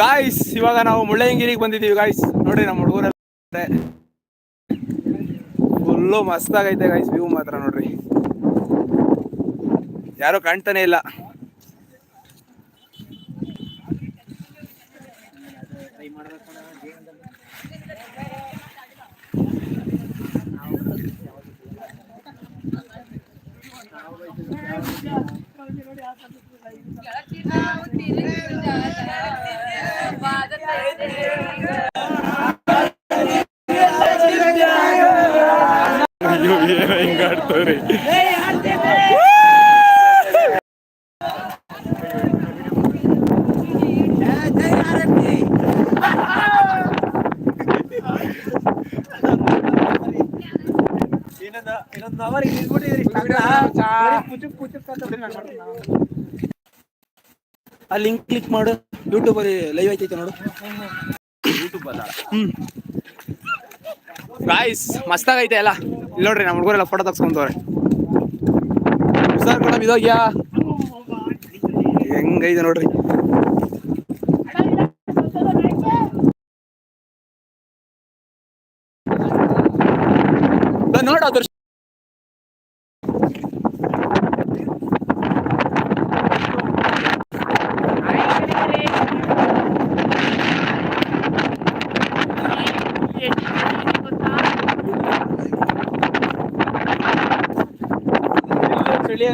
Guys ಇವಾಗ ನಾವು ಮುಳ್ಳಯ್ಯಂಗಿರಿಗೆ ಬಂದಿದ್ದೀವಿ ಗಾಯ್ಸ್ ನೋಡಿ, ನಮ್ಮ ಹುಡುಗರ ಫುಲ್ಲು ಮಸ್ತಾಗೈತೆ ಗಾಯ್ಸ್ ವ್ಯೂ ಮಾತ್ರ ನೋಡ್ರಿ. ಯಾರು ಕಾಣ್ತಾನೆ ಇಲ್ಲ. ಅಯ್ಯೋ ಏನೋ ಹಿಂಗ ಆಡ್ತವ್ರಿ ಆ ಲಿಂಕ್ ಕ್ಲಿಕ್ ಮಾಡು ಯೂಟ್ಯೂಬ್ ಅಲ್ಲಿ ಲೈವ್ ಐತೈತೆ ನೋಡು. ಹ್ಮ್. ಗಾಯ್ಸ್ ಮಸ್ತಾಗೈತೆ ಎಲ್ಲ. ಇಲ್ಲಿ ನೋಡ್ರಿ ನಮ್ಮ ಹುಡುಗರೆಲ್ಲ ಫೋಟೋ ತಗ್ಸ್ಕೊಂತವ್ರೆ. ಸರ್ ಮೇಡಮ್ ಇದೋಗ್ಯಾ? ಹೆಂಗೈತೆ ನೋಡ್ರಿ. ನೋಡ ದೃಶ್ಯ.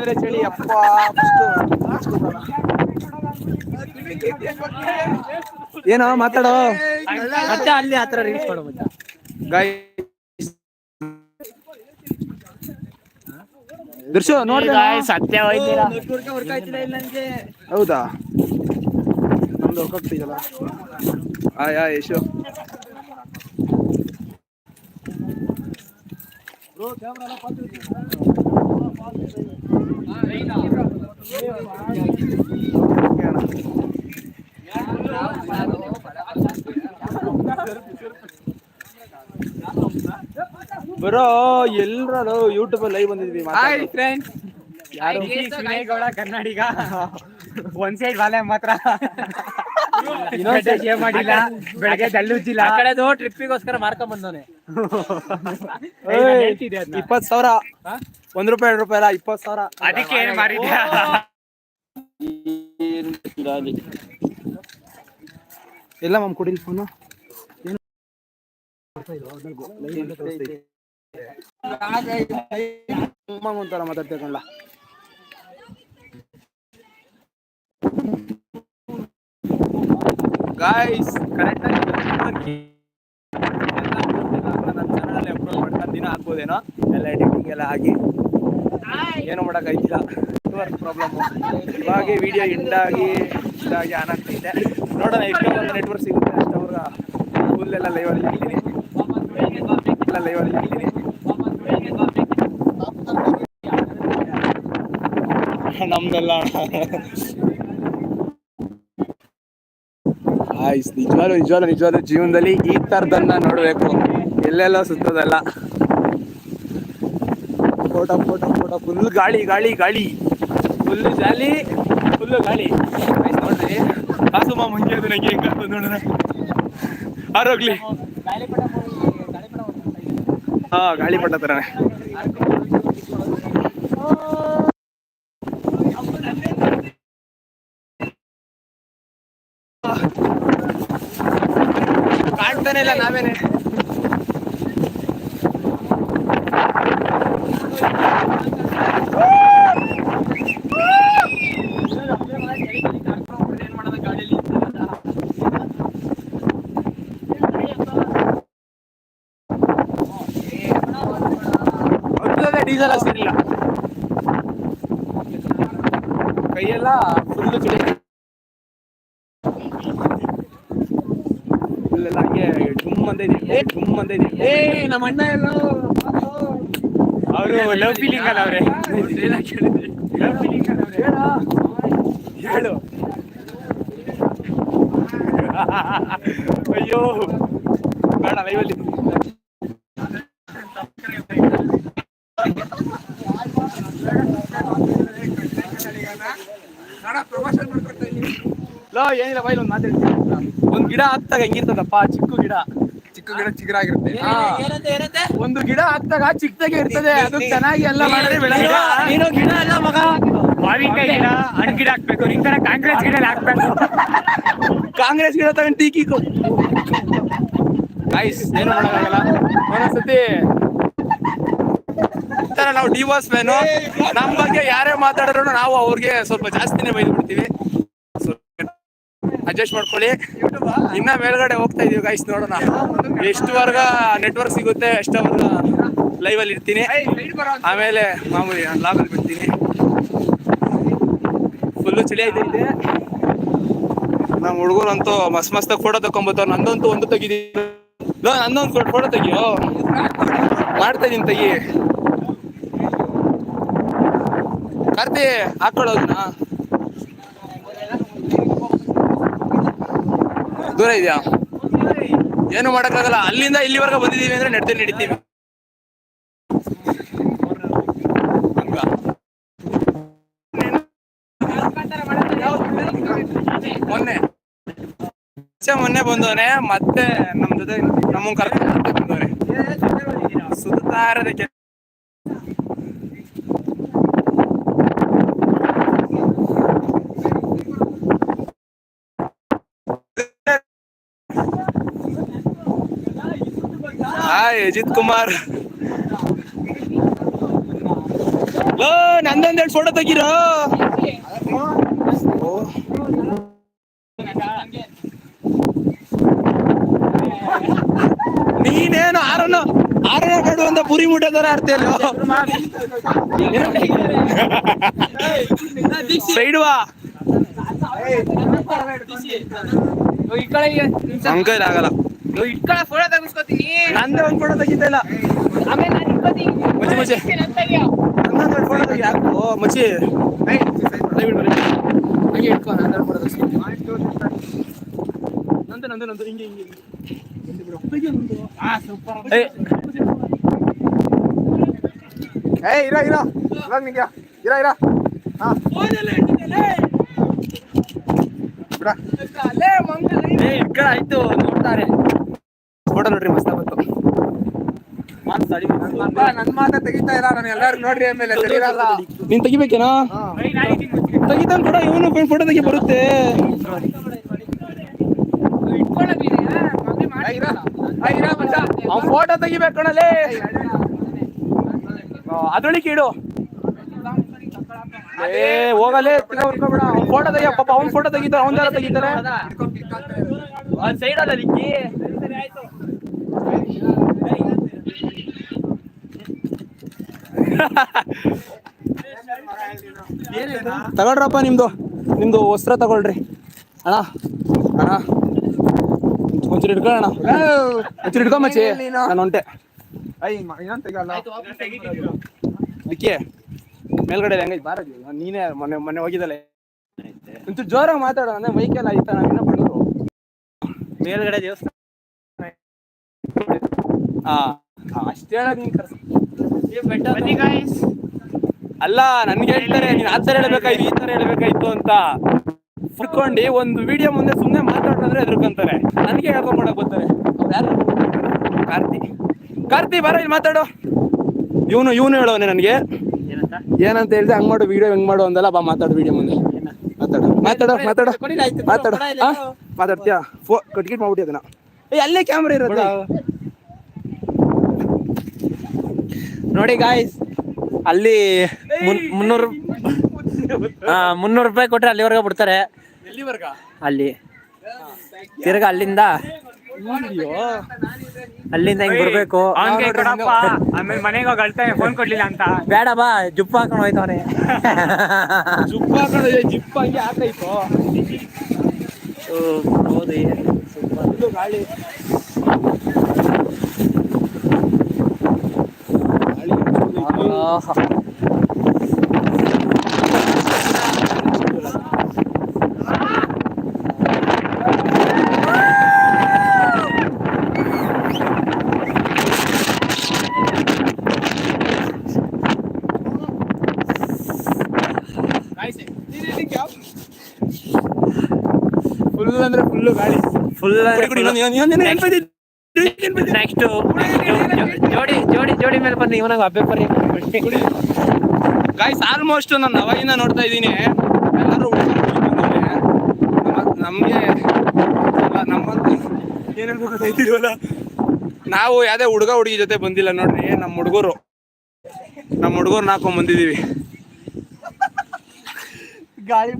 ಚಳಿ ಅಂದ್ರೆ ಚಳಿ ಅಪ್ಪ ಏನೋ ಮಾತಾಡೋ. ಮತ್ತೆ ಅಲ್ಲಿ ಆತರ ರೀಲ್ಸ್ ಮಾಡೋ ಮತ್ತೆ. ಗಾಯ್ ದರ್ಶು ನೋಡ್ದೆ ಸತ್ಯ ಹೌದಾ? ನಮ್ದು ಹೋಗ್ತಿದಲ್ಲ ಆಯ್ ಆಯ್ ಯಶು. ಬರೋ ಎಲ್ರದು ಯೂಟ್ಯೂಬ್ ಲೈವ್ ಬಂದಿದ್ವಿ ಹಾಯ್ ಫ್ರೆಂಡ್ಸ್ ಯಾರು? ವಿನಯಗೌಡ ಕನ್ನಡಿಗ. ಒಂದ್ ಸೈಡ್ ಬಾಲೆ ಮಾತ್ರ. ಶೇವ್ ಮಾಡಿಲ್ಲ. ಬೆಳಗ್ಗೆ ದಳ್ಳುಜ್ಜಿಲ್ಲ ಆ ಕಡೆದು ಟ್ರಿಪ್ಪಿಗೋಸ್ಕರ ಮಾರ್ಕೊಂಡ್ ಬಂದವನೆ. ಇಪ್ಪತ್ ಸಾವಿರ. ಒಂದ್ ರೂಪಾಯಿ ಎರಡು ರೂಪಾಯಿ ಅಲ್ಲ ಇಪ್ಪತ್ ಸಾವಿರ. ಅದಕ್ಕೆ ಏನ್ ಮಾರಿದ್ಯಾ ಎಲ್ಲ ಮಮ್ ಕೊಡಿಲ್ ಫೋನು ಒಂಥರ ಮಾತಾಡ್ತೇಕಲ್ಲ ಗಾಯ್ಸ್ ಕರೆಕ್ಟ್ ಆಗಿ ನನ್ನ ಚಾನಲ್ ಅಪ್ಲೋಡ್ ಮಾಡ್ತಾ ದಿನ ಹಾಕ್ಬೋದೇನೋ? ಎಲ್ಲ ಎಡಿಟಿಂಗ್ ಎಲ್ಲ ಆಗಿ. ಏನು ಮಾಡೋಕ್ಕಾಯ್ತಿಲ್ಲ ನೆಟ್ವರ್ಕ್ ಪ್ರಾಬ್ಲಮ್ ಇವಾಗ ವಿಡಿಯೋ ಇಂಡಾಗಿ ಇದಾಗಿ ಆನ್ ಆಗ್ತೈತೆ ನೋಡೋಣ, ಎಷ್ಟು ಒಂದು ನೆಟ್ವರ್ಕ್ ಸಿಗುತ್ತೆ. ಅಷ್ಟವ್ರ ಲೈವ್ ಅಲ್ಲಿ ಇರ್ತೀನಿ. ಎಲ್ಲ ಅಲ್ಲಿ ಇರ್ತೀನಿ. ನಮ್ದೆಲ್ಲ ಆಯ್ಸ್, ನಿಜವಾಗ್ಲೂ ನಿಜವಾದ ನಿಜವಾದ ಜೀವನದಲ್ಲಿ ಈ ಥರದನ್ನ ನೋಡಬೇಕು. ಎಲ್ಲೆಲ್ಲ ಸುತ್ತದಲ್ಲ. ಫೋಟೋ ಫೋಟೋ ಫೋಟೋ, ಫುಲ್ ಗಾಳಿ ಗಾಳಿ ಗಾಳಿ. ಫುಲ್ ಜಾಲಿ, ಫುಲ್ ಗಾಳಿ. ಆಯ್ತ್ ನೋಡ್ರಿ. ಕಾಸುಮ ಮುಂಚೆ ನಂಗೆ ಹೆಂಗ ನೋಡೋಣ. ಆರೋಗ್ಲಿ ಹಾ ಗಾಳಿಪಟ ತರನೇ. ಕಾಣ್ತಾನೆ ಇಲ್ಲ ನಾವೇನೆ. ಡೀಸೆಲ್ ಅಷ್ಟಿಲ್ಲ ಕೈಯೆಲ್ಲ ಫುಲ್ ಚಳಿ ಫುಲ್ಲೆಲ್ಲ ಹಂಗೆ ಡುಮ್ ಅಂತ ಇದೆ ಏ ಡುಮ್ ಅಂತ ಇದೆ ಏ ನಮ್ಮ ಅಣ್ಣ ಎಲ್ಲ ಅವರು ಲವ್ ಫೀಲಿಂಗ್ ಅಲ್ಲ ಅವ್ರೆ ಲವ್ ಫೀಲಿಂಗ್ ಅಲ್ಲ ಅವ್ರೆ ಹೇಳು ಅಯ್ಯೋ ಬೇಡ ಲೈವಲ್ಲಿ ಲೋ ಏನಿಲ್ಲ ಬೈಲ್ ಒಂದ್ ಮಾತಾಡ್ತೀನಿ ಒಂದ್ ಗಿಡ ಹಾಕ್ತಾಗ ಹೆಂಗಿರ್ತದಪ್ಪ? ಚಿಕ್ಕ ಗಿಡ. ಚಿಕ್ಕ ಗಿಡ ಚಿಕ್ಕದಾಗಿರುತ್ತೆ ಹಾ. ಒಂದು ಗಿಡ ಹಾಕ್ತಾಗ ಚಿಕ್ಕದಾಗೆ ಇರ್ತದೆ. ಅದು ಚೆನ್ನಾಗಿ ಎಲ್ಲ ಮಾಡಿದ್ರೆ ಬೆಳೆದ ನೀನು ಗಿಡ ಅಲ್ಲ ಮಗ. ಮಾವಿನಕಾಯಿ ಗಿಡ ಹಣ್ಣು ಗಿಡ ಹಾಕ್ಬೇಕು. ನಿನ್ ತರ ಕಾಂಗ್ರೆಸ್ ಗಿಡ ಹಾಕ್ಬೇಕು. ಕಾಂಗ್ರೆಸ್ ಗಿಡ ತಗೊಂಡು ಟೀಕಿ ನೈಸ್ ಏನು ಮಾಡೋಕ್ಕಾಗಲ್ಲ? ಒಂದೊಂದ್ಸತಿ ನಾವು ಡಿವೋರ್ಸ್ ಮೇನು ನಮ್ ಬಗ್ಗೆ ಯಾರೇ ಮಾತಾಡಿದ್ರು ನಾವು ಅವ್ರಿಗೆ ಸ್ವಲ್ಪ ಜಾಸ್ತಿನೇ ಬೈದು ಬಿಡ್ತೀವಿ. ಅಡ್ಜಸ್ಟ್ ಮಾಡ್ಕೊಳ್ಳಿ. ಇನ್ನ ಮೇಲ್ಗಡೆ ಹೋಗ್ತಾ ಇದೀವಿ ಗೈಸ್ ನೋಡೋಣ. ಎಷ್ಟು ವರ್ಗ ನೆಟ್ವರ್ಕ್ ಸಿಗುತ್ತೆ ಅಷ್ಟವರ್ಗ ಲೈವ್ ಅಲ್ಲಿ ಇರ್ತೀನಿ. ಆಮೇಲೆ ಮಾಮೂಲಿ ನಾನು ಅಲ್ಲಿ ಬಿಡ್ತೀನಿ. ಫುಲ್ಲು ಚಳಿ ಆಯ್ತೈತೆ ನಮ್ಮ ಹುಡುಗರಂತೂ ಮಸ್ತ್ ಮಸ್ತಾಗಿ ಫೋಟೋ ತಕೊಂಬತ್ತವ್ರು ನಂದಂತೂ ಒಂದು ತೆಗಿದೀನಿ. ನಂದೊಂದು ಫೋಟೋ ತೆಗಿಯೋ? ಮಾಡ್ತಾ ಇದೀನಿ ತೆಗಿ. ಕಾರ್ತಿ ಹಾಕೊಳ್ಳೋದನ್ನ ದೂರ ಇದೆಯಾ? ಏನು ಮಾಡಕ್ಕಾಗಲ್ಲ. ಅಲ್ಲಿಂದ ಇಲ್ಲಿವರೆಗೂ ಬಂದಿದ್ದೀವಿ ಅಂದ್ರೆ ನಡ್ದೆ ನಡಿತೀವಿ. ಮೊನ್ನೆ. ಮೊನ್ನೆ ಬಂದವನೆ, ಮತ್ತೆ ನಮ್ ಜೊತೆ ನಮ್ಮ ಕರ್ಕೊಂಡು ಬಂದವನೆ. ಸುತ್ತಾ ಹಾಯ್ ಅಜಿತ್ ಕುಮಾರ್ ಲೋ ನಂದೊಂದೆರಡು ಫೋಟೋ ತೆಗಿರೋ. ನೀನೇನು ಆರನ್ನು ಆರನ ಕಡು ಅಂತ ಪುರಿ ಮುಟ್ಟ ತರ ಆಡ್ತೀಯಲ್ಲ ಸೈಡ್ ವಾ. ಈ ಕಡೆ ಅಂಕಲ್ ಆಗಲ್ಲ. ಕಡೆ ಫೋಟೋ ತೆಗಿಸ್ಕೊತೀನಿ. ನಂದೇ ಒಂದ್ ಫೋಟೋ ತೆಗಿತಾ ಇಲ್ಲ. ಆಮೇಲೆ ನಾನು ಇಟ್ಕೋತೀನಿ. ಮುಚ್ಚಿ ಮುಚ್ಚಿ. ನಂದೊಂದು ಫೋಟೋ ತೆಗಿ ಯಾಕೋ? ಮಚ್ಚಿ. ಹಂಗೆ ಇಟ್ಕೋ ನಂದೊಂದು ಫೋಟೋ ತೆಗಿಸ್ತೀನಿ ನಂದು ನಂದು ನಂದು. ಹಿಂಗೆ ಹಿಂಗೆ ಹಿಂಗೆ. ಏಯ್, ಏ. ಇರ ಇರ. ಇವಾಗ ನಿಂಗೆ. ಇರ ಇರ. ಹಾ. ಬಿಡ. ಆಯ್ತು ನೋಡ್ತಾರೆ. ಫೋಟೋ ನೋಡ್ರಿ ಮಸ್ತ್ ಬಂತು. ನನ್ ಮಾತ ತೆಗಿತಾ ಇಲ್ಲ ನಾನು ಎಲ್ಲಾರು ನೋಡ್ರಿ ಆಮೇಲೆ ತೆಗೀರಲ್ಲ ನೀನ್ ತೆಗಿಬೇಕೇನಾ? ತೆಗಿತಾನ ಕೂಡ ಇವನು ಫೋಟೋ ತೆಗಿ ಬರುತ್ತೆ. ಅವ್ನ್ ಫೋಟೋ ತೆಗಿಬೇಕು ಕಣಲೇ ಅದೊಳಿಕೆ ಇಡು. ಏ ಹೋಗಲೇ ತಿರ್ಗಾಡ್ಕೊಬೇಡ ಅವ್ನ್ ಫೋಟೋ ತೆಗಿಯ ಪಾಪ ಅವ್ನ್ ಫೋಟೋ ತೆಗಿತಾರ ಅವ್ನ್ ಯಾರ ತೆಗಿತಾರೆ. ಒಂದ್ ಸೈಡ್ ಅಲ್ಲ ಲಿಕ್ಕಿ ತಗೊಳ್ರಪ್ಪ ನಿಮ್ದು ನಿಮ್ದು ವಸ್ತ್ರ ತಗೊಳ್ರಿ. ಅಣ್ಣ ಅಣ್ಣ. ಒಂಚೂರು ಇಟ್ಕೊಳ್ಳೋಣ ಒಂಚೂರು ಇಟ್ಕೊ ಮಚ್ಚಿ. ನಾನು ಹೊಂಟೆ ಅದಕ್ಕೆ ಮೇಲ್ಗಡೆ ಹೆಂಗೈತೆ ಬಾರ ನೀನೇ ಮೊನ್ನೆ ಮೊನ್ನೆ ಹೋಗಿದ್ದಲ್ಲ. ಒಂಚೂರು ಜೋರಾಗಿ ಮಾತಾಡೋ, ಅಂದ್ರೆ ಮೈಕೆಲ್ಲ ಆಯ್ತಾ ಏನೋ ಬಡವರು ಮೇಲ್ಗಡೆ ದೇವಸ್ಥಾನ. ಹಾ ಅಷ್ಟೇ ಹೇಳೋದು ನೀನ್ ಕರ್ಸ ಬನ್ನಿ ಗಾಯ್ಸ್ ಅಲ್ಲ ನನ್ಗೆ ಹೇಳ್ತಾರೆ ನೀನ್ ಆ ತರ ಹೇಳ್ಬೇಕಾಯ್ತು ಈ ತರ ಹೇಳ್ಬೇಕಾಯ್ತು ಅಂತ ಫುಡ್ಕೊಂಡು ಒಂದು ವಿಡಿಯೋ ಮುಂದೆ ಸುಮ್ಮನೆ ಮಾತಾಡಿದ್ರೆ ಎದುರ್ಕೊಂತಾರೆ ನನಗೆ ಹೇಳ್ಕೊಂಡ್ ಮಾಡಕ್ ಬರ್ತಾರೆ ಯಾರು ಕಾರ್ತಿ ಕಾರ್ತಿ ಬರ ಇಲ್ಲಿ ಮಾತಾಡು ಇವನು ಇವನು ಹೇಳೋನೆ ನನಗೆ ಏನಂತ ಏನಂತ ಹೇಳ್ದೆ ಹಂಗ್ ಮಾಡು ವಿಡಿಯೋ ಹೆಂಗ್ ಮಾಡು ಅಂದಲ್ಲ ಬಾ ಮಾತಾಡು ವಿಡಿಯೋ ಮುಂದೆ ಮಾತಾಡು ಮಾತಾಡು ಮಾತಾಡು ಮಾತಾಡು? ಮಾತಾಡ್ತೀಯಾ ಫೋ ಕಟ್ಕಿಟ್ ಮಾಡ್ಬಿಟ್ಟಿ ಅದನ್ನ ಏ ಅಲ್ಲೇ ಕ್ಯಾಮ್ರಾ ಇರುತ್ತೆ ನೋಡಿ ಗಾಯ್ಸ್ ಅಲ್ಲಿ ಮುನ್- ಮುನ್ನೂರು ಹಾ ಮುನ್ನೂರು ರೂಪಾಯಿ ಕೊಟ್ರೆ ಅಲ್ಲಿವರೆಗೆ ಬಿಡ್ತಾರೆ. ಎಲ್ಲಿವರ್ಗ? ಅಲ್ಲಿ. ತಿರ್ಗ ಅಲ್ಲಿಂದ. ಅಲ್ಲಿಂದ ಹಿಂಗ್ ಬರ್ಬೇಕು. ಆಮೇಲೆ ಮನೆಗೆ ಹೋಗಿ ಅಳ್ತಾನೆ ಫೋನ್ ಕೊಡ್ಲಿಲ್ಲ ಅಂತ. ಬೇಡ ಬಾ ಜುಪ್ ಹಾಕೊಂಡು ಹೋಯ್ತವ್ರೆ ಜುಪ್ಪ ಹಾಕೊಂಡು ಜಿಪ್ ಹಂಗೆ ಹಾಕೈತು ಹೌದು ಇದು Fullando, fullo, vale, fullo, la reunión, y no en el frente. Next ಜೋಡಿ ಜೋಡಿ ಜೋಡಿ ಮೇಲೆ ಬಂದು ಇವನಾಗ ಅಭ್ಯಪರಿ ಗಾಯ್ಸ್ ಆಲ್ಮೋಸ್ಟ್ ನಾನು ಅವಾಗಿಂದ ನೋಡ್ತಾ ಇದ್ದೀನಿ. ಎಲ್ಲರೂ ನಮಗೆ ನಮ್ಮಂತ ಏನ್ ಹೇಳ್ಬೇಕು ಗೊತ್ತಾಯ್ತಿಲ್ವಲ್ಲ ನಾವು ಯಾವ್ದೇ ಹುಡುಗ ಹುಡುಗಿ ಜೊತೆ ಬಂದಿಲ್ಲ ನೋಡ್ರಿ ನಮ್ಮ ಹುಡುಗರು. ನಮ್ಮ ಹುಡುಗರು ನಾಕೊಂಡ್ ಬಂದಿದೀವಿ ಗಾಳಿ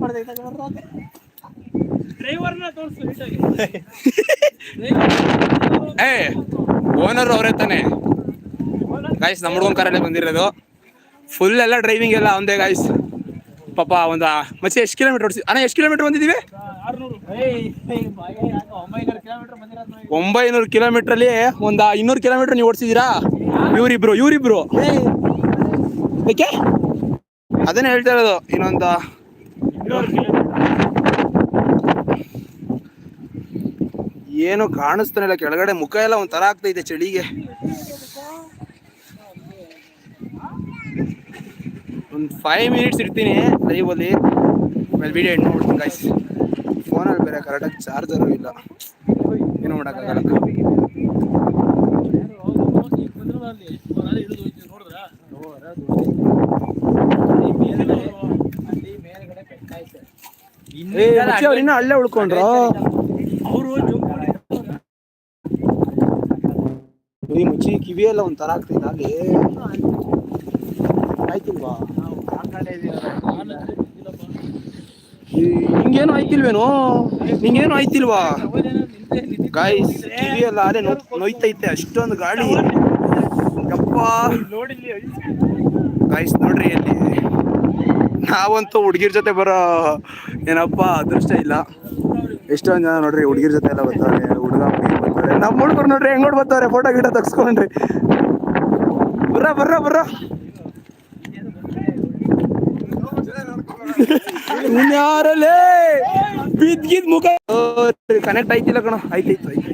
ಏ ಓನರ್ ಅವರೇ ತಾನೆ. ಗಾಯ್ಸ್ ನಮ್ಮ ಹುಡುಗನ ಕಾರಲ್ಲೇ ಬಂದಿರೋದು. ಫುಲ್ ಎಲ್ಲ ಡ್ರೈವಿಂಗ್ ಎಲ್ಲ ಒಂದೇ ಗಾಯ್ಸ್ ಪಾಪ ಒಂದು ಮತ್ತೆ ಎಷ್ಟು ಕಿಲೋಮೀಟರ್ ಓಡಿಸಿ ಅಣ್ಣ ಎಷ್ಟು ಕಿಲೋಮೀಟರ್ ಬಂದಿದ್ದೀವಿ? ಒಂಬೈನೂರು ಕಿಲೋಮೀಟರ್ ಅಲ್ಲಿ ಒಂದು ಇನ್ನೂರು ಕಿಲೋಮೀಟರ್ ನೀವು ಓಡಿಸಿದೀರಾ ಇವರಿಬ್ರು ಇವರಿಬ್ರು. ಏಕೆ ಅದನ್ನೇ ಹೇಳ್ತಾ ಇರೋದು ಇನ್ನೊಂದು ಏನು ಕಾಣಿಸ್ತಾನೆ ಇಲ್ಲ. ಕೆಳಗಡೆ ಮುಖ ಎಲ್ಲ ಒಂಥರ ಆಗ್ತೈತೆ ಚಳಿಗೆ. ಒಂದು ಫೈವ್ ಮಿನಿಟ್ಸ್ ಇರ್ತೀನಿ ಲೈವಲ್ಲಿ ವಿಡಿಯೋ ಎಂಡ್ ನೋಡ್ತೀನಿ ಗಾಯ್ಸ್ ಫೋನಲ್ಲಿ ಬೇರೆ ಕರೆಕ್ಟಾಗಿ ಚಾರ್ಜರು ಇಲ್ಲ. ಏನು ಮಾಡೋಕ್ಕಾಗಲ್ಲ. ಇನ್ನೂ ಅಲ್ಲೇ ಉಳ್ಕೊಂಡ್ರು? ಈ ಮುಚ್ಚಿ ಕಿವಿ ಎಲ್ಲ ಒಂಥರ ಆಗ್ತೈತೆ ಅಲ್ಲಿ ಆಯ್ತಿಲ್ವಾ? ಈ ನಿಂಗೇನು ಆಯ್ತಿಲ್ವೇನೋ? ನಿಂಗೇನು ಆಯ್ತಿಲ್ವಾ? ಗಾಯ್ಸ್ ಕಿವಿ ಎಲ್ಲ ಅಲ್ಲೇ ನೊ- ನೋಯ್ತೈತೆ ಅಷ್ಟೊಂದು ಗಾಳಿ. ಯಪ್ಪ. ಗಾಯ್ಸ್ ನೋಡ್ರಿ ಅಲ್ಲಿ ನಾವಂತೂ ಹುಡುಗಿರ ಜೊತೆ ಬರೋ ಏನಪ್ಪ, ಅದೃಷ್ಟ ಇಲ್ಲ. ಎಷ್ಟೊಂದು ಜನ ನೋಡ್ರಿ ಹುಡುಗಿರ ಜೊತೆ ಎಲ್ಲ ಬರ್ತಾರೆ, ಹುಡುಗ ನಮ್ಮ ಹುಡುಗರು ನೋಡ್ರಿ, ಹೆಂಗ್ ನೋಡಿ ಬರ್ತಾರೆ ಫೋಟೋ ಗಿಡ ತಗ್ಸ್ಕೊಂಡ್ರಿ. ಬರ್ರ ಬರ್ರ ಬರ್ರ. ಯಾರಲ್ಲೇ ಬಿದ್ಗಿದ್ ಮುಖ ಕನೆಕ್ಟ್ ಆಯ್ತಿಲ್ಲ ಕಣ. ಆಯ್ತಾಯ್ತು ಆಯ್ತು.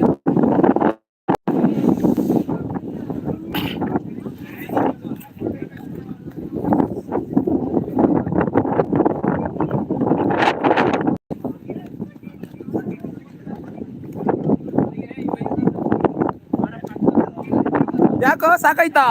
ಸಾಕಾಯ್ತಾ